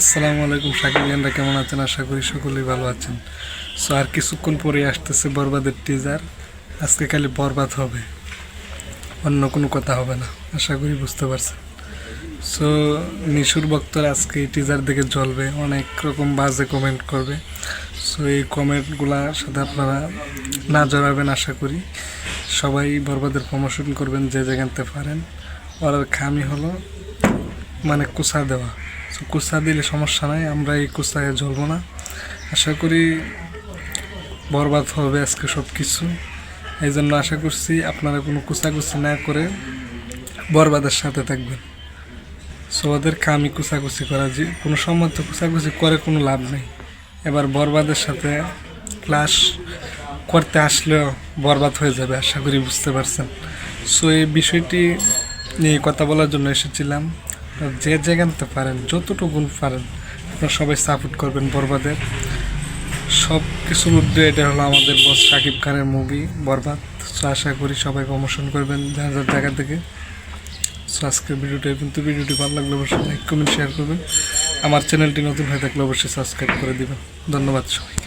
আসসালামু আলাইকুম শাকিব ইয়ানরা কেমন আছেন? আশা করি সকলেই ভালো আছেন। সো আর কিছুক্ষণ পরে আসতেছে বরবাদের টিজার আজকে খালি বরবাদ হবে, অন্য কোনো কথা হবে না, আশা করি বুঝতে পারছেন। সো নিশুর ভক্তরা আজকে এই টিজার দেখে জ্বলবে, অনেক রকম বাজে কমেন্ট করবে। সো এই কমেন্টগুলার সাথে আপনারা না জড়াবেন, আশা করি। সবাই বরবাদের প্রমোশন করবেন যে যেখানতে পারেন। ওর খামি হলো মানে কুসা দেওয়া। তো কুসা দিলে সমস্যা নাই আমরা এই কুসায় জ্বলবো না। আশা করি বরবাদ হবে আজকে সব কিছু এই জন্য আশা করছি আপনারা কোনো কুচাকুচি না করে বরবাদের সাথে থাকবেন। সো ওদেরকে আমি কুচাকুচি করা যে কোনো সময় তো কুচাকুচি করে কোনো লাভ নেই। এবার বরবাদের সাথে ক্লাস করতে আসলেও বরবাদ হয়ে যাবে, আশা করি বুঝতে পারছেন। সো এই বিষয়টি নিয়ে কথা বলার জন্য এসেছিলাম। যে যেখানতে পারেন, যতটুকু পারেন, আপনারা সবাই সাপোর্ট করবেন বরবাদের সব কিছুর উদ্দে এটা হলো আমাদের বস শাকিব খানের মুভি বরবাদ। সো আশা করি সবাই প্রমোশন করবেন যার যার জায়গা থেকে। সো আজকের ভিডিওটা কিন্তু ভিডিওটি ভালো লাগলে অবশ্যই লাইক কমেন্ট শেয়ার করবেন। আমার চ্যানেলটি নতুন হয়ে থাকলে অবশ্যই সাবস্ক্রাইব করে দিবেন। ধন্যবাদ সবাই